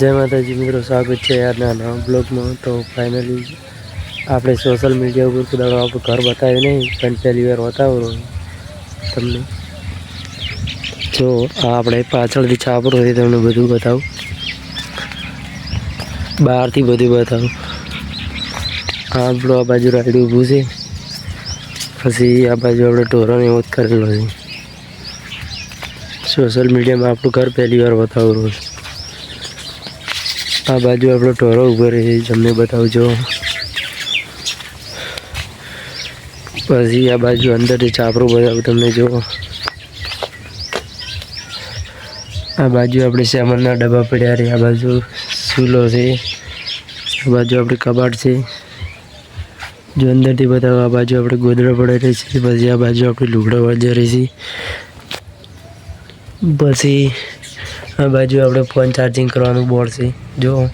જય માતાજી, મિત્રો સ્વાગત છે આજના નવા બ્લોગમાં. તો ફાઇનલી આપણે સોશિયલ મીડિયા ઉપર કદાડો આપણું ઘર બતાવ્યું નહીં, પણ પહેલી વાર બતાવું તમને. જો આપણે પાછળથી છાપરો હોય તમને બધું બતાવું. બહારથી બધું બતાવું. આ આપણું આ બાજુ રાઈડ ઊભું છે. પછી આ બાજુ આપણે ઢોરણ એવો જ કરેલો છે. સોશિયલ મીડિયામાં આપણું ઘર પહેલી વાર બતાવું રોજ આ બાજુ આપણો ટોરો ઊભો રહે તમને બતાવજો. પછી આ બાજુ અંદરથી ચાપરું બતાવું તમને જો. આ બાજુ આપણે સામાનના ડબ્બા પડ્યા રહે આ બાજુ સૂલો છે, આ બાજુ આપણે કબાટ છે. જો અંદરથી બતાવો, આ બાજુ આપણે ગોદડો પડ્યા રહે છે, પછી આ બાજુ આપણે લુગડા વાજ્યા રહી છે. પછી આ બાજુ આપણે ફોન ચાર્જિંગ કરવાનું બોર્ડ છે. જો,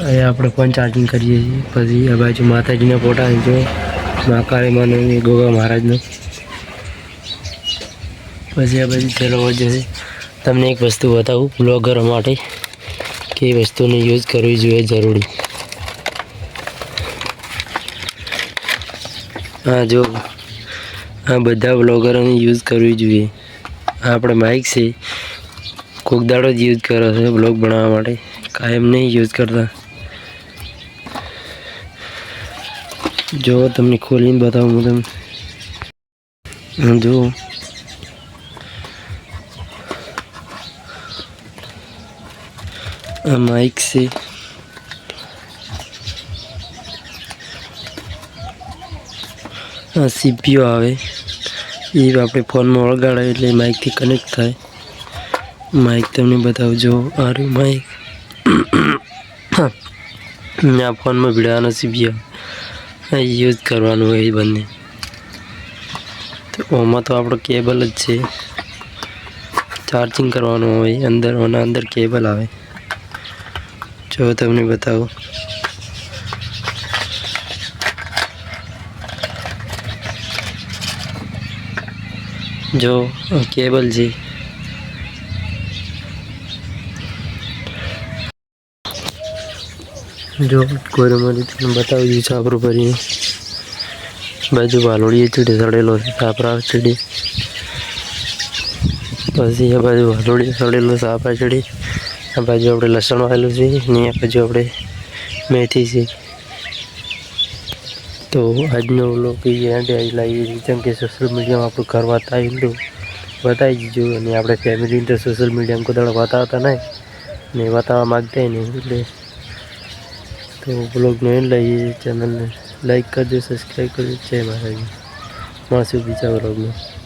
અહીંયા આપણે ફોન ચાર્જિંગ કરીએ છીએ. પછી આ બાજુ માતાજીના ફોટા જો મહાકાળી માનો ગોગા મહારાજનો. પછી આ બાજુ છેલ્લો વજ્જો છે. તમને એક વસ્તુ બતાવું બ્લોગર માટે કે વસ્તુને યુઝ કરવી જોઈએ જરૂરી. હા, જો, આ બધા બ્લોગરોને યુઝ કરવી જોઈએ. આપણે માઇક છે. કોક દાડો જ યુઝ કરો છો બ્લોગ બનાવવા માટે. કાયમ નહીં યુઝ કરતા. જો તમને ખોલીને બતાવું હું તમને. જો આ માઇક છે. આ સીપીઓ આવે. એ આપણે ફોનમાં વળગાડે એટલે માઇકથી કનેક્ટ થાય. માઇક તમને બતાવજો. આ રહ્યું માઇક મેં આ ફોનમાં ભીડા નથી આ યુઝ કરવાનું હોય એ બંને. તો ઓમાં તો આપણો કેબલ જ છે. ચાર્જિંગ કરવાનું હોય, અંદર, ઓના અંદર કેબલ આવે. જો તમને બતાવું. જો કેબલ છે. જો કોરમરી તમને બતાવી દીધું છાપરું ભરીને બાજુ વાલોડીએ ચીડી, સડેલો છે સાપરા ચીડી. પછી આ બાજુ વાલોડી સડેલો છાપરા ચીડી. આ બાજુ આપણે લસણ વાયેલું છે, ને આ બાજુ આપણે મેથી છે. તો આજનો વ્લોગ એન્ડ આજ લાવી જેમ કે સોશિયલ મીડિયામાં આપણું ઘર બતાવેલું બતાવી દીધું. અને આપણે ફેમિલીને તો સોશિયલ મીડિયામાં કોઈ દાડો બતાવતા નહીં. ને બતાવવા માગતા નહીં, એટલે તો બ્લોગનો એન્ડ લઈએ ચેનલને લાઈક કરજો સબસ્ક્રાઈબ કરજો જય મહારાજ મળશું બીજા બ્લોગમાં